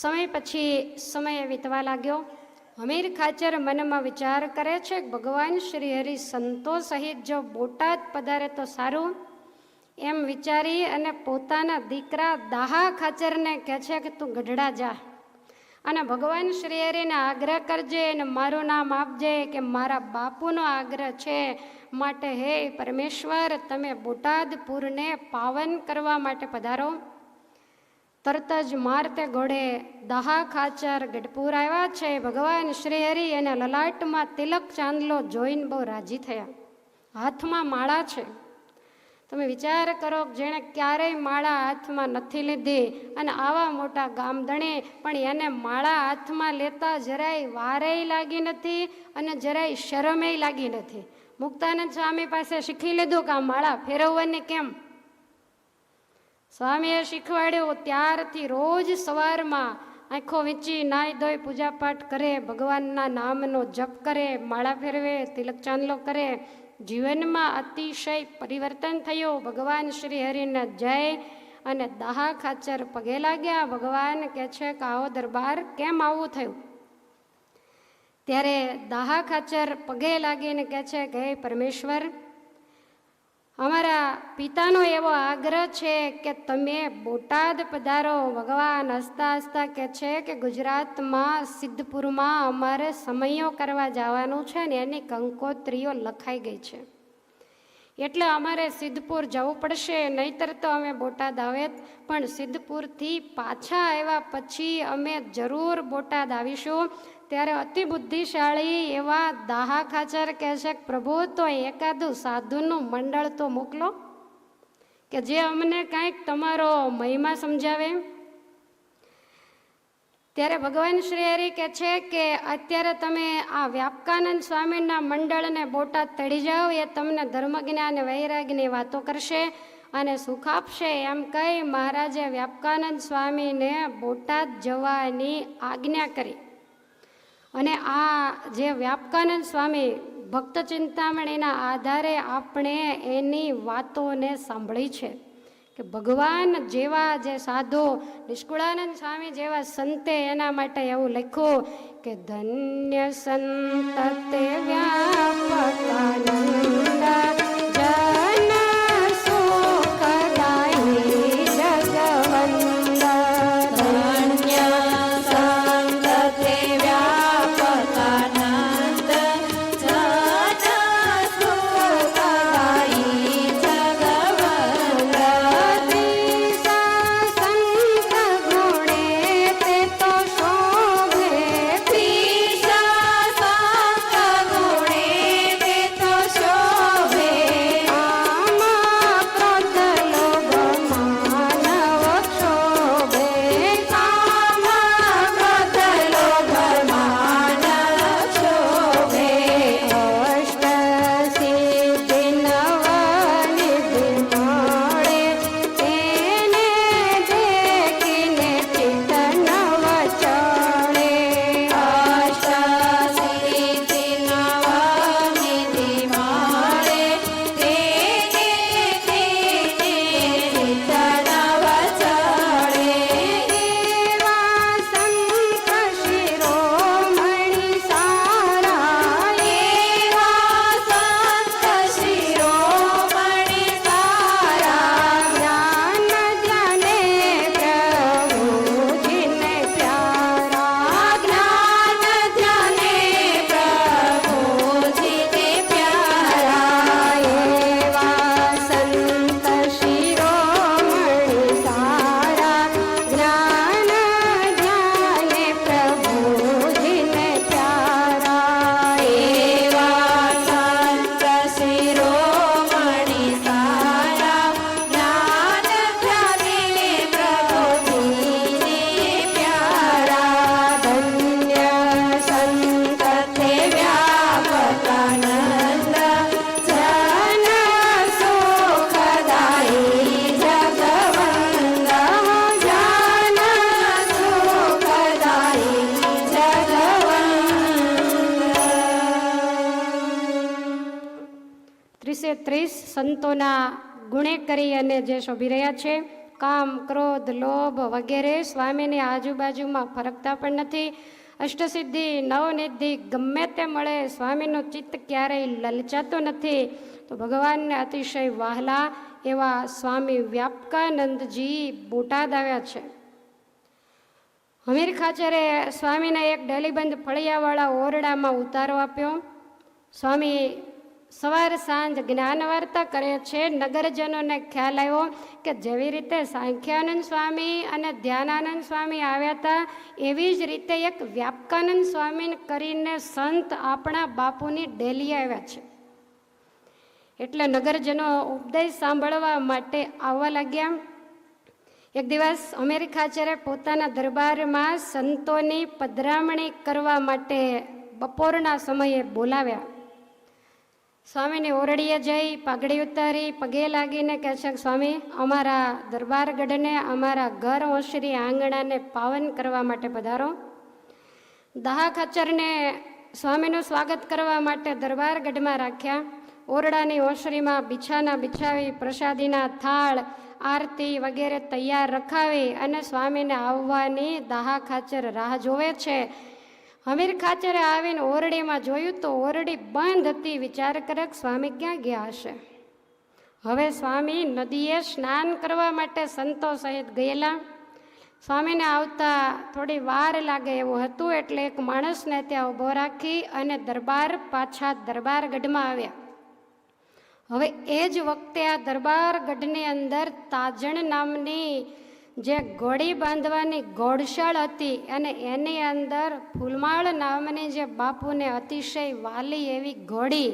સમય પછી સમય વીતવા લાગ્યો. હમીર ખાચર મનમાં વિચાર કરે છે, ભગવાન શ્રી હરિ સંતો સહિત જો બોટાદ પધારે તો સારું. એમ વિચારી અને પોતાના દીકરા દાહા ખાચરને કહે છે કે, તું ગઢડા જા અને ભગવાન શ્રી હરિને આગ્રહ કરજે અને મારું નામ આપજે કે મારા બાપુનો આગ્રહ છે માટે હે પરમેશ્વર, તમે બોટાદપુરને પાવન કરવા માટે પધારો. તરત જ મારતે ઘોડે દહા ખાચર ગઢપુર આવ્યા છે. ભગવાન શ્રી હરિ એને લલાટમાં તિલક ચાંદલો જોઈને બહુ રાજી થયા. હાથમાં માળા છે. તમે વિચાર કરો જેણે ક્યારેય માળા હાથમાં નથી લીધી અને આવા મોટા ગામધણે પણ એને માળા હાથમાં લેતા જરાય વારેય લાગી નથી અને જરાય શરમેય લાગી નથી. મુક્તાનંદ સ્વામી પાસે શીખી લીધું કે આ માળા ફેરવવાની કેમ? સ્વામીએ શીખવાડ્યો, ત્યારથી રોજ સવારમાં આંખો વીંચી નાય ધોઈ, પૂજાપાઠ કરે, ભગવાનના નામનો જપ કરે, માળા ફેરવે, તિલક ચાંદલો કરે. જીવનમાં અતિશય પરિવર્તન થયું. ભગવાન શ્રી હરિને જય અને દાહા ખાચર પગે લાગ્યા. ભગવાન કહે છે કે, આવો દરબાર કેમ આવું થયું? ત્યારે દાહા ખાચર પગે લાગીને કહે છે કે, હે પરમેશ્વર અમારા પિતાનો એવો આગ્રહ છે કે તમે બોટાદ પધારો. ભગવાન હસતા હસતા કહે છે કે ગુજરાતમાં સિદ્ધપુરમાં અમારે સમયો કરવા જવાનું છે ને એની કંકોત્રીઓ લખાઈ ગઈ છે. એટલે અમારે સિદ્ધપુર જવું પડશે, નહીતર તો અમે બોટાદ આવે. પણ સિદ્ધપુરથી પાછા આવ્યા પછી અમે જરૂર બોટાદ આવીશું. ત્યારે અતિ બુદ્ધિશાળી એવા દાહા ખાચર કહે છે પ્રભુ તો એકાદું સાધુનું મંડળ તો મોકલો, કે જે અમને કાંઈક તમારો મહિમા સમજાવે. ત્યારે ભગવાન શ્રી હરિ કહે છે કે, અત્યારે તમે આ વ્યાપકાનંદ સ્વામીના મંડળને બોટાદ તળી જાઓ, એ તમને ધર્મજ્ઞાન વૈરાગની વાતો કરશે અને સુખ આપશે. એમ કહી મહારાજે વ્યાપકાનંદ સ્વામીને બોટાદ જવાની આજ્ઞા કરી. અને આ જે વ્યાપકાનંદ સ્વામી ભક્ત ચિંતામણીના આધારે આપણે એની વાતોને સાંભળી છે કે ભગવાન જેવા જે સાધુ, નિષ્કુળાનંદ સ્વામી જેવા સંતે એના માટે એવું લખ્યું કે ધન્ય સંત તે વ્યાપકાનંદ ત્રીસે ત્રીસ સંતોના ગુણે કરી અને જે શોભી રહ્યા છે. કામ, ક્રોધ, લોભ વગેરે સ્વામીની આજુબાજુમાં ફરકતા પણ નથી. અષ્ટસિદ્ધિ, નવનિધિ ગમે તે મળે સ્વામીનું ચિત્ત ક્યારેય લલચાતું નથી. તો ભગવાનને અતિશય વહાલા એવા સ્વામી વ્યાપકાનંદજી બોટાદ આવ્યા છે. હમીર ખાચરે સ્વામીને એક ડેલીબંધ ફળિયાવાળા ઓરડામાં ઉતારો આપ્યો. સ્વામી સવાર સાંજ જ્ઞાન વાર્તા કરે છે. નગરજનોને ખ્યાલ આવ્યો કે જેવી રીતે સાંખ્યાનંદ સ્વામી અને ધ્યાનાનંદ સ્વામી આવ્યા હતા, એવી જ રીતે એક વ્યાપકાનંદ સ્વામી કરીને સંત આપણા બાપુની ડેલી આવ્યા છે. એટલે નગરજનો ઉપદેશ સાંભળવા માટે આવવા લાગ્યા. એક દિવસ અમેરિકાચાર્ય પોતાના દરબારમાં સંતોની પધરામણી કરવા માટે બપોરના સમયે બોલાવ્યા. સ્વામીને ઓરડીએ જઈ પાઘડી ઉતારી, પગે લાગીને કહે છે, સ્વામી, અમારા દરબારગઢને અમારા ઘર ઓસરી આંગણાને પાવન કરવા માટે પધારો. દહા ખચ્ચરને સ્વામીનું સ્વાગત કરવા માટે દરબારગઢમાં રાખ્યા. ઓરડાની ઓસરીમાં બિછાના બિછાવી, પ્રસાદીના થાળ, આરતી વગેરે તૈયાર રખાવી અને સ્વામીને આવવાની દહા ખાચર રાહ જોવે છે. હમીર ખાચરે આવીને ઓરડીમાં જોયું તો ઓરડી બંધ હતી. વિચાર કરે સ્વામી ક્યાં ગયા હશે? હવે સ્વામી નદીએ સ્નાન કરવા માટે સંતો સહિત ગયેલા. સ્વામીને આવતા થોડી વાર લાગે એવું હતું એટલે એક માણસને ત્યાં ઊભો રાખી અને દરબાર પાછા દરબાર ગઢમાં આવ્યા. હવે એ જ વખતે આ દરબાર ગઢની અંદર તાજણ નામની જે ઘોડી બાંધવાની ઘોડશાળ હતી અને એની અંદર ફૂલમાળ નામની જે બાપુને અતિશય વાલી એવી ઘોડી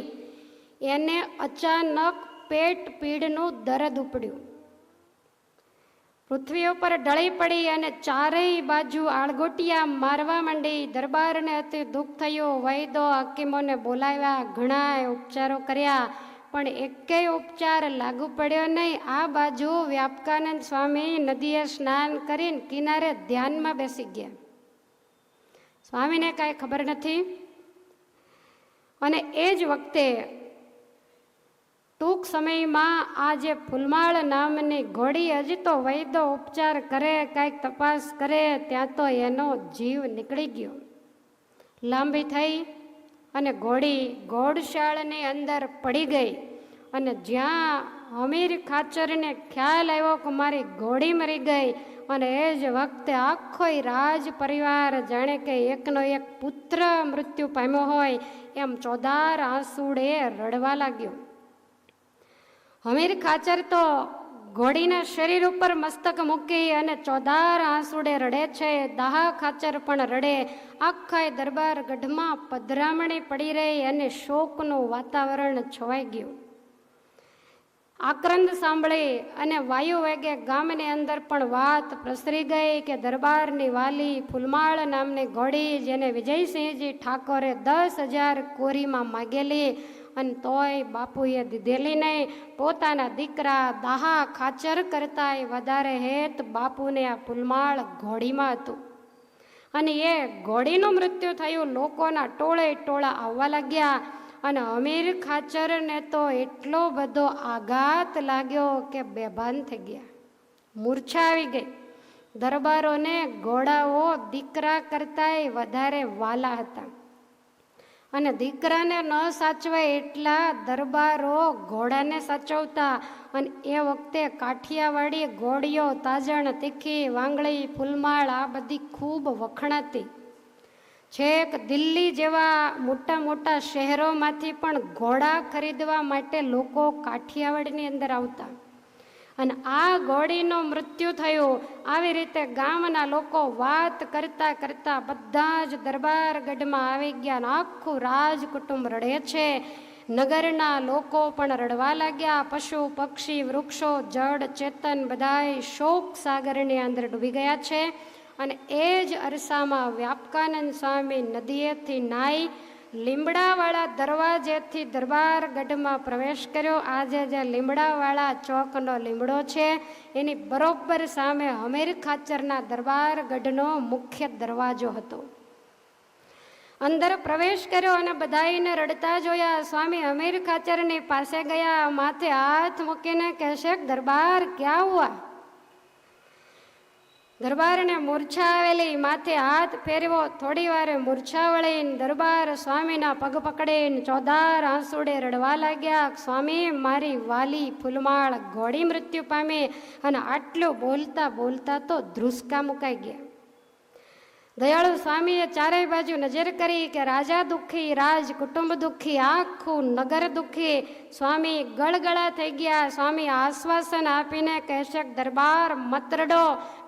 એને અચાનક પેટ પીડનું દરદ ઉપડ્યું. પૃથ્વી ઉપર ઢળી પડી અને ચારેય બાજુ આળગોટિયા મારવા માંડી દરબારને અતિ દુઃખ થયું. વૈદો, હકીમોને બોલાવ્યા ઘણા ઉપચારો કર્યા. પણ એકેય ઉપચાર લાગુ પડ્યો નહીં. આ બાજુ વ્યાપકાનંદ સ્વામી નદીએ સ્નાન કરીને કિનારે ધ્યાનમાં બેસી ગયા. સ્વામીને કાંઈ ખબર નથી. અને એ જ વખતે ટૂંક સમયમાં આ જે ફૂલમાળ નામની ઘોડી હજી તો વૈદો ઉપચાર કરે, કાંઈક તપાસ કરે, ત્યાં તો એનો જીવ નીકળી ગયો. લાંબી થઈ. અને ઘોડી ઘોડશાળની અંદર પડી ગઈ. અને જ્યાં હમીર ખાચરને ખ્યાલ આવ્યો કે મારી ઘોડી મરી ગઈ, અને એ જ વખતે આખો રાજ પરિવાર જાણે કે એકનો એક પુત્ર મૃત્યુ પામ્યો હોય, એમ ચોદાર આંસુડે રડવા લાગ્યો. હમીર ખાચર તો ઘોડીના શરીર ઉપર મસ્તક મૂકી અને ચોદાર આંસુડે રડે છે. દાહા ખાચર પણ રડે. આખાય દરબાર ગઢમાં પધરામણી પડી રહી અને શોકનું વાતાવરણ છવાઈ ગયું. આક્રંદ સાંભળી અને વાયુ વેગે ગામની અંદર પણ વાત પ્રસરી ગઈ કે દરબારની વાલી ફૂલમાળ નામની ઘોડી જેને વિજયસિંહજી ઠાકોરે દસ હજાર કોરીમાં માગેલી અને તોય બાપુએ દીધેલી નહીં. પોતાના દીકરા દાહા ખાચર કરતાંય વધારે હેત બાપુને આ ફૂલમાળ ઘોડીમાં હતું. અને એ ઘોડીનું મૃત્યુ થયું, લોકોના ટોળે ટોળા આવવા લાગ્યા. અને અમીર ખાચરને તો એટલો બધો આઘાત લાગ્યો કે બેભાન થઈ ગયા. મૂર્છા આવી ગઈ. દરબારોને ઘોડાઓ દીકરા કરતાંય વધારે વાલા હતા. અને દીકરાને ન સાચવાય એટલા દરબારો ઘોડાને સાચવતા. અને એ વખતે કાઠિયાવાડી ઘોડીઓ, તાજણ, તીખી, વાંગળી, ફૂલમાળ, આ બધી ખૂબ વખણાતી. છેક દિલ્હી જેવા મોટા મોટા શહેરોમાંથી પણ ઘોડા ખરીદવા માટે લોકો કાઠિયાવાડની અંદર આવતા. અને આ ઘોડીનું મૃત્યુ થયું. આવી રીતે ગામના લોકો વાત કરતા કરતા બધા જ દરબાર ગઢમાં આવી ગયા અને આખું રાજ કુટુંબ રડે છે. નગરના લોકો પણ રડવા લાગ્યા. પશુ, પક્ષી, વૃક્ષો, જળ, ચેતન બધાય શોક સાગરની અંદર ડૂબી ગયા છે. અને એ જ અરસામાં વ્યાપકાનંદ સ્વામી નદીએથી નાઈ લીમડાવાળા દરવાજેથી દરબાર ગઢમાં પ્રવેશ કર્યો. આજે જે લીમડાવાળા ચોકનો લીમડો છે, એની બરોબર સામે હમીર ખાચરના દરબાર ગઢનો મુખ્ય દરવાજો હતો. અંદર પ્રવેશ કર્યો અને બધાઈને રડતા જોયા. સ્વામી હમીર ખાચરની પાસે ગયા. માથે હાથ મૂકીને કહેશે, દરબાર ક્યાં હુઆ? દરબારને મૂર્છા આવેલી માથે હાથ ફેરવો થોડી વારે મૂર્છા વળીને દરબાર સ્વામીના પગ પકડીને ચોધાર આંસુડે રડવા લાગ્યા, સ્વામી, મારી વાલી ફૂલમાળ ઘોડી મૃત્યુ પામી અને આટલું બોલતા બોલતા તો ધ્રુસકા મુકાઈ ગયા. દયાળુ સ્વામીએ ચારેય બાજુ નજર કરી કે રાજા દુઃખી રાજ કુટુંબ દુઃખી આખું નગર દુઃખી સ્વામી ગળગળા થઈ ગયા સ્વામી આશ્વાસન આપીને કહેશે કે દરબાર મત રડો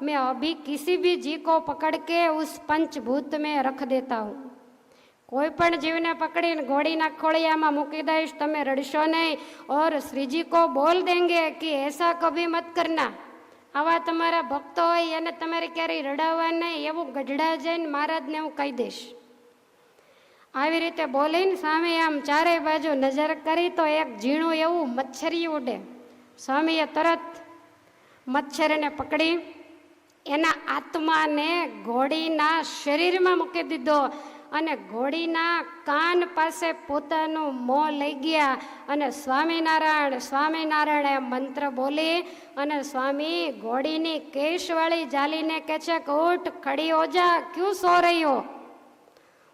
મેં અભી કિસી ભી જી કો પકડ કે ઉસ પંચભૂત મેં રખ દેતા હું કોઈ પણ જીવને પકડીને ઘોડીના ખોળિયામાં મૂકી દઈશ તમે રડશો નહીં ઓર શ્રીજી કો બોલ દેંગે કે એસા કભી મત કરના આવા તમારા ભક્તો હોય એને તમારે ક્યારેય રડાવવા નહીં, એવું ગઢડા જઈને મહારાજને હું કહી દઈશ. આવી રીતે બોલીને સ્વામી આમ ચારેય બાજુ નજર કરી તો એક ઝીણું એવું મચ્છરી ઉડે. સ્વામીએ તરત મચ્છરને પકડી, એના આત્માને ઘોડીના શરીરમાં મૂકી દીધો. અને ઘોડીના કાન પાસે પોતાનું મોં લઈ ગયા અને સ્વામિનારાયણ સ્વામિનારાયણ એમ મંત્ર બોલી અને સ્વામી ઘોડીની કેશવાળી જાલીને કહે છે કે, ઉઠ, ખડી, ઓજા, ક્યું સો રહી હો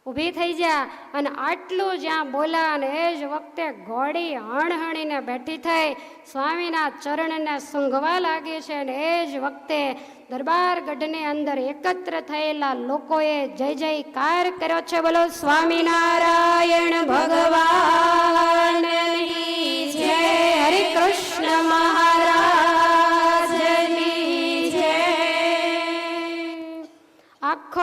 ઊભી થઈ જા અને આટલું જ્યાં બોલા અને એ જ વખતે ઘોડી હણહણીને બેઠી થઈ. સ્વામીના ચરણને સૂંઘવા લાગી છે અને એ જ વખતે દરબાર ગઢની અંદર એકત્ર થયેલા લોકોએ જય જયકાર કર્યો છે. બોલો, સ્વામિનારાયણ ભગવાન જય. હરે કૃષ્ણ મહારાજની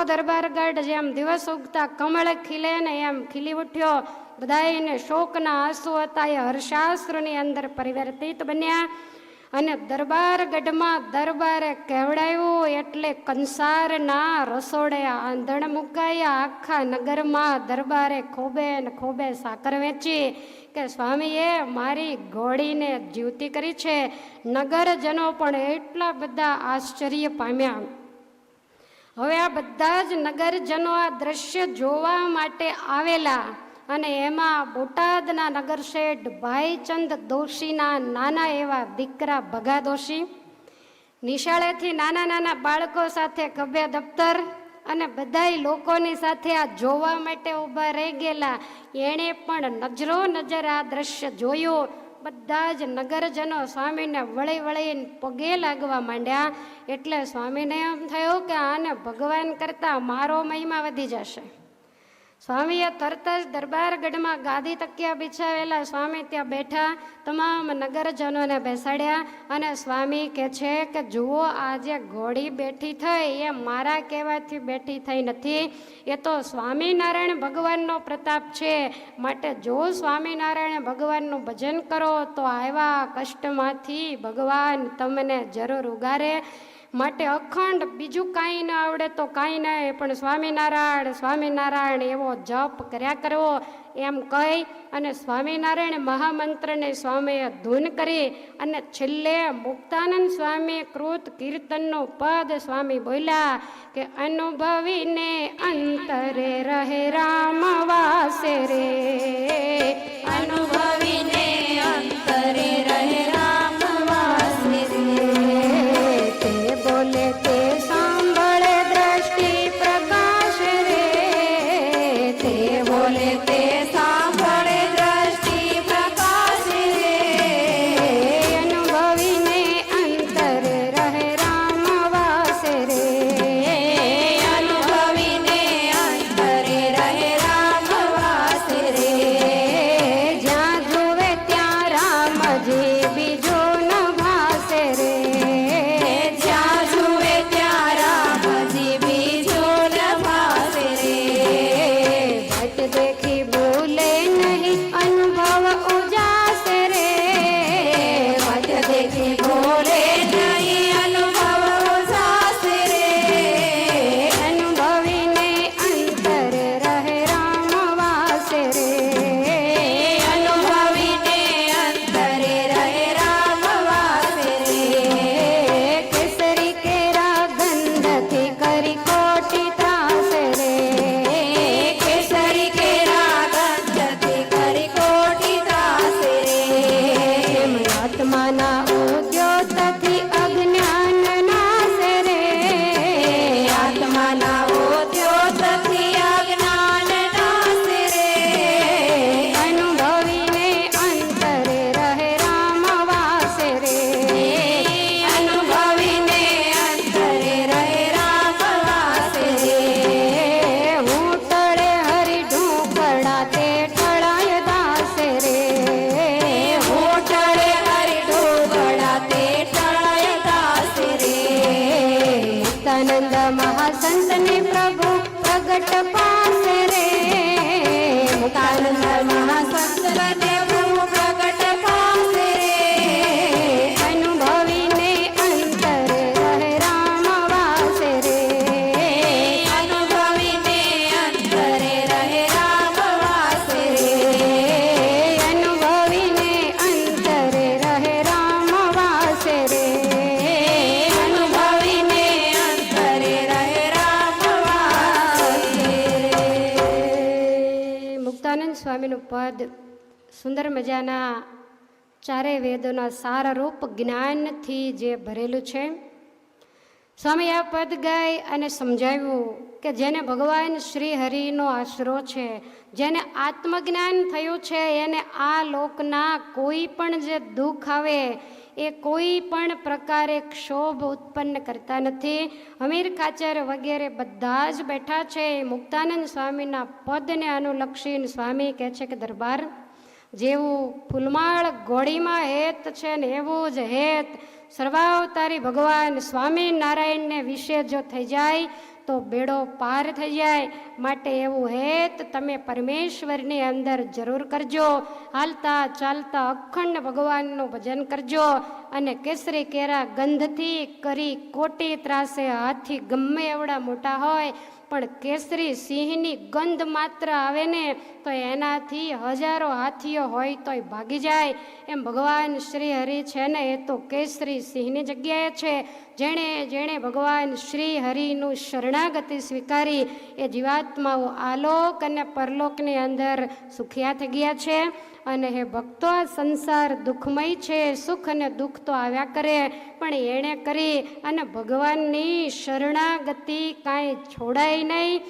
આખો દરબારગઢ જેમ દિવસ ઉગતા કમળ ખીલે ને એમ ખીલી ઉઠ્યો. બધાયને શોકના આંસુ હતા. એ હર્ષાશ્રુની અંદર પરિવર્તિત બન્યા. અને દરબારગઢમાં દરબારે કહેવડાયું એટલે કંસારના રસોડે આંધણ મુકાયા. આખા નગરમાં દરબારે ખોબે ને ખોબે સાકર વેચી કે સ્વામીએ મારી ઘોડીને જીવતી કરી છે. નગરજનો પણ એટલા બધા આશ્ચર્ય પામ્યા. હવે આ બધા જ નગરજનો આ દ્રશ્ય જોવા માટે આવેલા અને એમાં બોટાદના નગરશેઠ ભાઈચંદ દોશીના નાના એવા દીકરા ભગા દોશી, નિશાળેથી નાના નાના બાળકો સાથે ખભે દફતર અને બધાય લોકોની સાથે આ જોવા માટે ઊભા રહી ગયેલા. એણે પણ નજરો નજર આ દ્રશ્ય જોયું બધા જ નગરજનો સ્વામીને વળી વળીને પગે લાગવા માંડ્યા. એટલે સ્વામીને એમ થયું કે આને ભગવાન કરતાં મારો મહિમા વધી જશે. સ્વામીએ તરત જ દરબારગઢમાં ગાદી તકિયા બિછાવેલા સ્વામી ત્યાં બેઠા, તમામ નગરજનોને બેસાડ્યા અને સ્વામી કહે છે કે, જુઓ, આ જે ઘોડી બેઠી થઈ, એ મારા કહેવાથી બેઠી થઈ નથી. એ તો સ્વામિનારાયણ ભગવાનનો પ્રતાપ છે. માટે જો સ્વામિનારાયણ ભગવાનનું ભજન કરો, તો આવ્યા કષ્ટમાંથી ભગવાન તમને જરૂર ઉગારે. માટે અખંડ, બીજું કાંઈ ન આવડે તો કાંઈ નહીં, પણ સ્વામિનારાયણ સ્વામિનારાયણ એવો જપ કર્યા કરવો, એમ કહી અને સ્વામિનારાયણ મહામંત્રને સ્વામીએ ધૂન કરી અને છેલ્લે મુક્તાનંદ સ્વામી કૃત કીર્તનનું પદ સ્વામી બોલ્યા કે, અનુભવીને અંતરે રહે રામ વાસે રે, અનુભવીને સ્વામીનું પદ સુંદર મજાના ચારેય વેદોના સારરૂપ જ્ઞાનથી જે ભરેલું છે. સ્વામી આ પદ ગાઈ અને સમજાવ્યું કે જેને ભગવાન શ્રી હરિનો આશરો છે, જેને આત્મજ્ઞાન થયું છે, એને આ લોકના કોઈ પણ જે દુઃખ આવે એ કોઈ પણ પ્રકારે ક્ષોભ ઉત્પન્ન કરતા નથી. અમીર કાચર વગેરે બધા જ બેઠા છે. મુક્તાનંદ સ્વામીના પદને અનુલક્ષીને સ્વામી કહે છે કે, દરબાર, જેવું ફૂલમાળ ગોળીમાં હેત છે ને એવું જ હેત. સર્વાવતારી ભગવાન સ્વામિનારાયણને વિશે જો થઈ જાય તો બેડો પાર થઈ જાય. માટે એવું હેત તમે પરમેશ્વરની અંદર જરૂર કરજો. હાલતા ચાલતા અખંડ ભગવાનનું ભજન કરજો. અને કેસરી કેરા ગંધથી કરી કોટી ત્રાસે હાથી ગમે એવડા મોટા હોય, પણ કેસરી સિંહની ગંધ માત્ર આવે ને તો એનાથી હજારો હાથીઓ હોય તોય ભાગી જાય. એમ ભગવાન શ્રી હરિ છે ને, એ તો કેસરી સિંહની જગ્યાએ છે. જેણે જેણે ભગવાન શ્રી હરિનું શરણાગતિ સ્વીકારી, એ જીવાત્માઓ આલોક અને પરલોકની અંદર સુખિયા થઈ ગયા છે. અને હે ભક્તો સંસાર દુઃખમય છે, સુખ અને દુઃખ તો આવ્યા કરે, પણ એણે કરી અને ભગવાનની શરણાગતિ કાંઈ છોડાય નહીં.